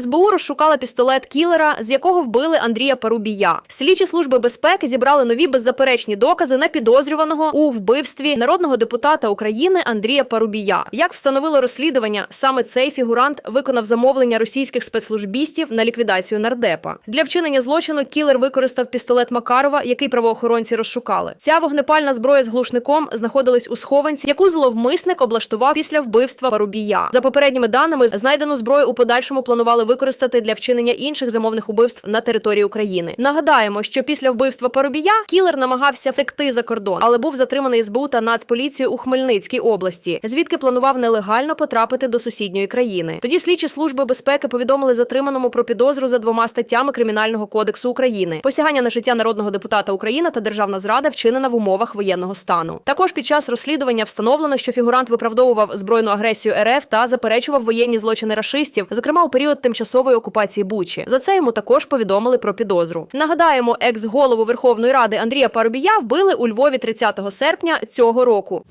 СБУ розшукала пістолет кілера, з якого вбили Андрія Парубія. Слідчі служби безпеки зібрали нові беззаперечні докази на підозрюваного у вбивстві народного депутата України Андрія Парубія. Як встановило розслідування, саме цей фігурант виконав замовлення російських спецслужбістів на ліквідацію нардепа. Для вчинення злочину кілер використав пістолет Макарова, який правоохоронці розшукали. Ця вогнепальна зброя з глушником знаходилась у схованці, яку зловмисник облаштував після вбивства Парубія. За попередніми даними, знайдену зброю у подальшому планували використати для вчинення інших замовних убивств на території України. Нагадаємо, що після вбивства Парубія кілер намагався втекти за кордон, але був затриманий СБУ та Нацполіцією у Хмельницькій області, звідки планував нелегально потрапити до сусідньої країни. Тоді слідчі служби безпеки повідомили затриманому про підозру за двома статтями Кримінального кодексу України: посягання на життя народного депутата України та державна зрада вчинена в умовах воєнного стану. Також під час розслідування встановлено, що фігурант виправдовував збройну агресію РФ та заперечував воєнні злочини рашистів, зокрема у період тимчасової окупації Бучі. За це йому також повідомили про підозру. Нагадаємо, екс-голову Верховної Ради Андрія Парубія вбили у Львові 30 серпня цього року.